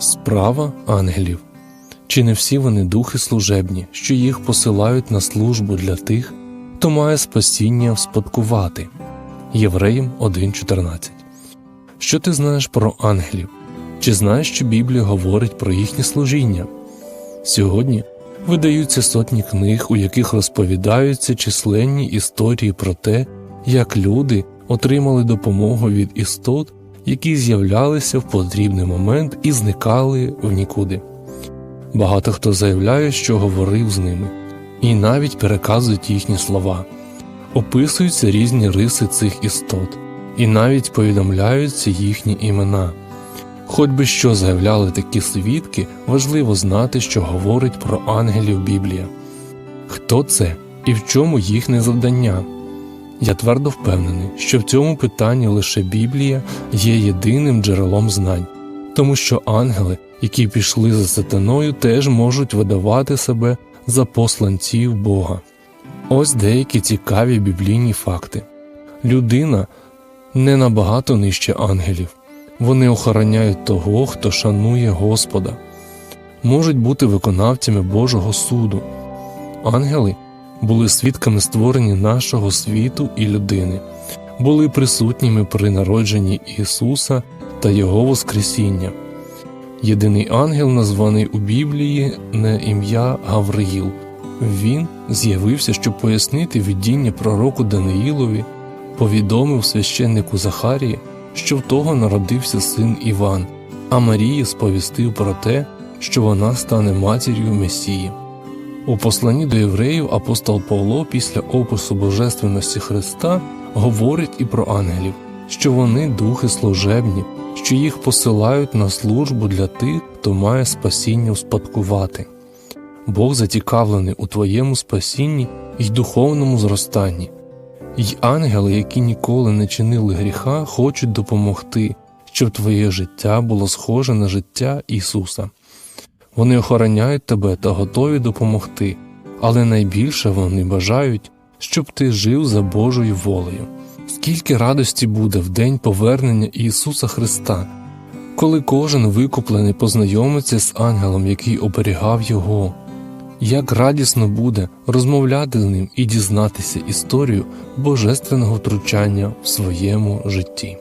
Справа ангелів. Чи не всі вони духи служебні, що їх посилають на службу для тих, хто має спасіння вспадкувати? Євреїм 1.14. Що ти знаєш про ангелів? Чи знаєш, що Біблія говорить про їхнє служіння? Сьогодні видаються сотні книг, у яких розповідаються численні історії про те, як люди отримали допомогу від істот, які з'являлися в потрібний момент і зникали в нікуди. Багато хто заявляє, що говорив з ними, і навіть переказують їхні слова, описуються різні риси цих істот, і навіть повідомляються їхні імена. Хоч би що заявляли такі свідки, важливо знати, що говорить про ангелів Біблія. Хто це і в чому їхнє завдання? Я твердо впевнений, що в цьому питанні лише Біблія є єдиним джерелом знань, тому що ангели, які пішли за сатаною, теж можуть видавати себе за посланців Бога. Ось деякі цікаві біблійні факти. Людина не набагато нижче ангелів. Вони охороняють того, хто шанує Господа, можуть бути виконавцями Божого суду. Ангели були свідками створення нашого світу і людини, були присутніми при народженні Ісуса та Його Воскресіння. Єдиний ангел, названий у Біблії, на ім'я Гавриїл. Він з'явився, щоб пояснити видіння пророку Даниїлові, повідомив священнику Захарії, що в того народився син Іван, а Марії сповістив про те, що вона стане матір'ю Месії. У посланні до євреїв апостол Павло після опису божественності Христа говорить і про ангелів, що вони духи служебні, що їх посилають на службу для тих, хто має спасіння успадкувати. Бог зацікавлений у твоєму спасінні й духовному зростанні, й ангели, які ніколи не чинили гріха, хочуть допомогти, щоб твоє життя було схоже на життя Ісуса. Вони охороняють тебе та готові допомогти, але найбільше вони бажають, щоб ти жив за Божою волею. Скільки радості буде в день повернення Ісуса Христа, коли кожен викуплений познайомиться з ангелом, який оберігав Його. Як радісно буде розмовляти з ним і дізнатися історію божественного втручання в своєму житті.